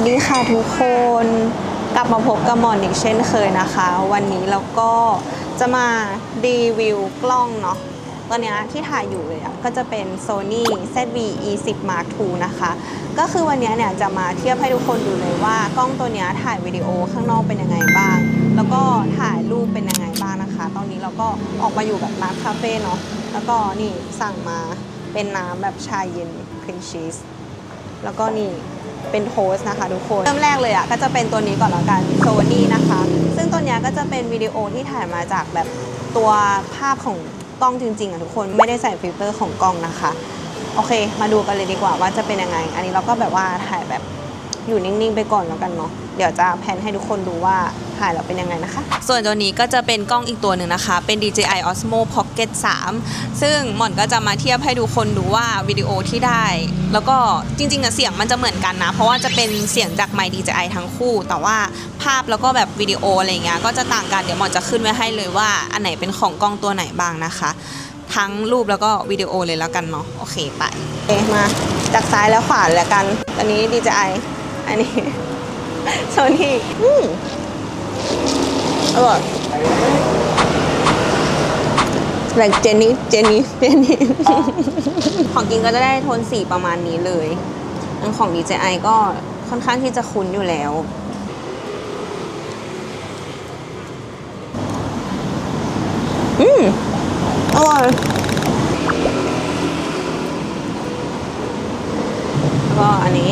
วัสดีค่ะทุกคนกลับมาพบกับหมอนอีกเช่นเคยนะคะ วันนี้เราก็จะมารีวิวกล้องเนาะตอนเนี้ยที่ถ่ายอยู่เลยอะก็จะเป็น Sony ZV-E10 Mark II นะคะ ก็คือวันเนี้ยเนี่ยจะมาเทียบให้ทุกคนดูเลยว่ากล้องตัวเนี้ยถ่ายวิดีโอข้างนอกเป็นยังไงบ้าง แล้วก็ถ่ายรูปเป็นยังไงบ้างนะคะ ตอนนี้เราก็ออกมาอยู่แบบร้านคาเฟ่เนาะแล้วก็นี่สั่งมาเป็นน้ำแบบชาเย็นครีมชีสแล้วก็นี่ เป็นโฮสนะคะทุกคน เริ่มแรกเลยอะ่ะก็จะเป็นตัวนี้ก่อนแล้วกันโซนี่นะคะ ซึ่งตัวนี้ก็จะเป็นวิดีโอที่ถ่ายมาจากแบบตัวภาพของกล้องจริงๆอะทุกคนไม่ได้ใส่ฟิลเตอร์ของกล้องนะคะ โอเค มาดูกันเลยดีกว่าว่าจะเป็นยังไง อันนี้เราก็แบบว่าถ่ายแบบ อยู่นิ่งๆไปก่อนแล้วกันเนาะเดี๋ยวจะแพนให้ทุกคนดูว่าถ่ายแล้วเป็นยังไงนะคะ ส่วนตัวนี้ก็จะเป็นกล้องอีกตัวหนึ่งนะคะ เป็น DJI Osmo Pocket 3 ซึ่งหม่อนก็จะมาเทียบให้ทุกคนดูว่าวิดีโอที่ได้ แล้วก็จริงๆอะเสียงมันจะเหมือนกันนะ เพราะว่าจะเป็นเสียงจากไมค์ DJI ทั้งคู่ แต่ว่าภาพแล้วก็แบบวิดีโออะไรเงี้ยก็จะต่างกันเดี๋ยวหม่อนจะขึ้นไว้ให้เลยว่าอันไหนเป็นของกล้องตัวไหนบ้างนะคะ ทั้งรูปแล้วก็วิดีโอเลยแล้วกันเนาะโอเคไปเอะมาจากซ้ายแล้วขวาแล้วกันอันนี้ DJI อันนี้โซนี่อืมอร่อยแบบเจนนี่เจนนี่เจนนี่ของกินก็จะได้โทนสีประมาณนี้เลยอันของ DJI ก็ค่อนข้างที่จะคุ้นอยู่แล้วอืมอร่อยก็อันนี้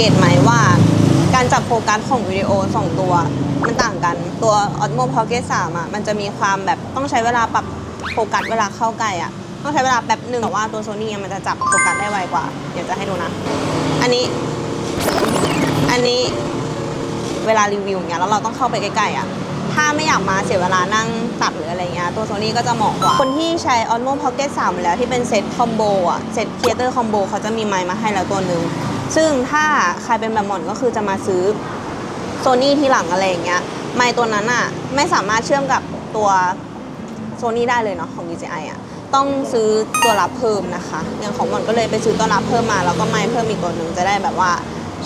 เกตไหมว่าการจับโฟกัสของวิดีโอสองตัว มันต่างกันตัว Osmo Pocket 3อะมันจะมีความแบบต้องใช้เวลาปรับโฟกัสเวลาเข้าใกล้อะต้องใช้เวลาแป๊บหนึ่งแต่ว่าตัว Sony อะมันจะจับโฟกัสได้ไวกว่า เดี๋ยวจะให้ดูนะ อันนี้ อันนี้เวลารีวิวอย่างเงี้ยแล้วเราต้องเข้าไปใกล้ๆอะ ถ้าไม่อยากมาเสียเวลานั่งตัดหรืออะไรเงี้ยตัวโซนี่ก็จะเหมาะกว่า คนที่ใช้ Osmo Pocket 3 แล้วที่เป็นเซตคอมโบอะเซตครีเอเตอร์คอมโบเขาจะมีไมค์มาให้แล้วตัวหนึ่งซึ่งถ้าใครเป็นแบบหมอนก็คือจะมาซื้อโซนี่ที่หลังอะไรเงี้ยไมค์ตัวนั้นอะไม่สามารถเชื่อมกับตัวโซนี่ได้เลยเนาะของ DJI อะต้องซื้อตัวรับเพิ่มนะคะอย่างของหมอนก็เลยไปซื้อตัวรับเพิ่มมาแล้วก็ไมค์เพิ่มอีกตัวหนึ่งจะได้แบบว่า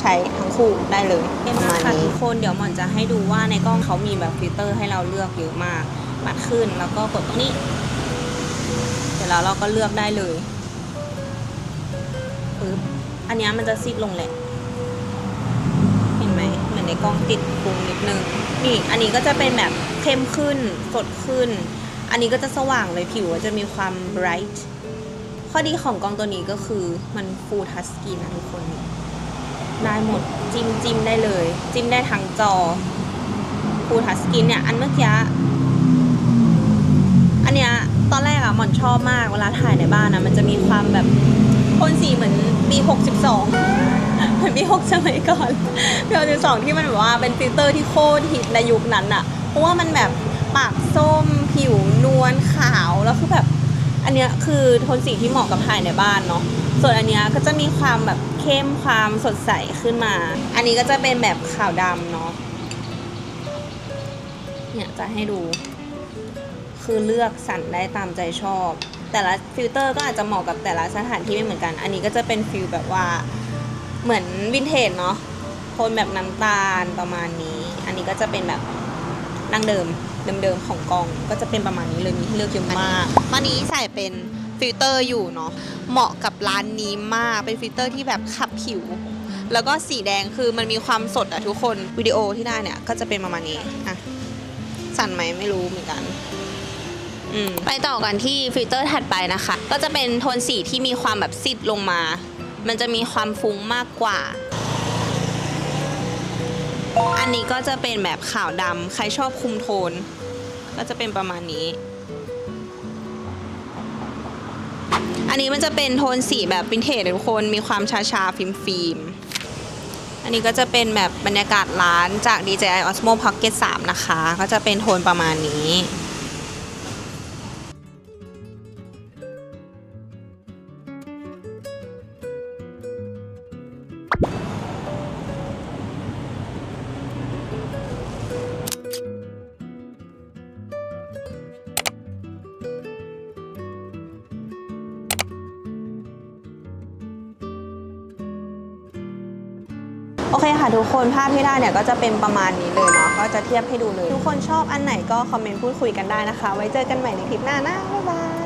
ใช้ทั้งคู่ได้เลยประมาณนี้ทุกคนเดี๋ยวหมอนจะให้ดูว่าในกล้องเขามีแบบฟิลเตอร์ให้เราเลือกเยอะมากปัดขึ้นแล้วก็กดตรงนี้ เสร็จแล้วเราก็เลือกได้เลยปึ๊บอันเนี้ยมันจะซีดลงแหละ เห็นไหมเหมือนในกล้องติดพุงนิดนึง นี่ อันนี้ก็จะเป็นแบบเข้มขึ้น สดขึ้น อันนี้ก็จะสว่างเลยผิวจะมีความ bright ข้อดีของกล้องตัวนี้ก็คือมัน full touch screen นะทุกคน ได้หมดจิ้มจิ้มได้เลย จิ้มได้ทั้งจอ full touch screen เนี่ย อันเมื่อกี้อันเนี้ยตอนแรกอะหมอนชอบมากเวลาถ่ายในบ้านนะมันจะมีความแบบโทนสีเหมือนปี 62 เหมือนปี6สมัยก่อนปี62ที่มันแบบว่าเป็นฟิลเตอร์ที่โคตรฮิตในยุคนั้นอะเพราะว่ามันแบบปากส้มผิวนวลขาวแล้วคือแบบ อันเนี้ยคือโทนสีที่เหมาะกับถ่ายในบ้านเนาะส่วนอันเนี้ยก็จะมีความแบบ เข้มความสดใสขึ้นมา อันนี้ก็จะเป็นแบบขาวดำเนาะ เนี่ยจะให้ดู คือเลือกสรรได้ตามใจชอบ แต่ละฟิลเตอร์ก็อาจจะเหมาะกับแต่ละสถานที่ไม่เหมือนกัน อันนี้ก็จะเป็นฟิลแบบว่าเหมือนวินเทจเนาะโทนแบบน้ำตาลประมาณนี้ อันนี้ก็จะเป็นแบบดั้งเดิมเดิมๆของกองก็จะเป็นประมาณนี้เลยมีให้เลือกเยอะมากตอนนี้ใส่เป็น ฟิลเตอร์อยู่เนาะเหมาะกับร้านนี้มากเป็นฟิลเตอร์ที่แบบขับผิว แล้วก็สีแดงคือมันมีความสดอะทุกคนวิดีโอที่ได้เนี่ยก็จะเป็นประมาณนี้อะสั่นไหมไม่รู้เหมือนกันไปต่อกันที่ฟิลเตอร์ถัดไปนะคะ ก็จะเป็นโทนสีที่มีความแบบซิดลงมา มันจะมีความฟุ้งมากกว่า อันนี้ก็จะเป็นแบบขาวดำใครชอบคุมโทน ก็จะเป็นประมาณนี้ อันนี้มันจะเป็นโทนสีแบบวินเทจทุกคนมีความชาชาฟิล์มฟิล์มอันนี้ก็จะเป็นแบบบรรยากาศร้านจาก DJI Osmo Pocket 3 นะคะ ก็จะเป็นโทนประมาณนี้ โอเคค่ะทุกคนภาพที่ได้เนี่ยก็จะเป็นประมาณนี้เลยเนาะก็จะเทียบให้ดูเลย ทุกคนชอบอันไหนก็คอมเมนต์พูดคุยกันได้นะคะ ไว้เจอกันใหม่ในคลิปหน้านะบ๊ายบาย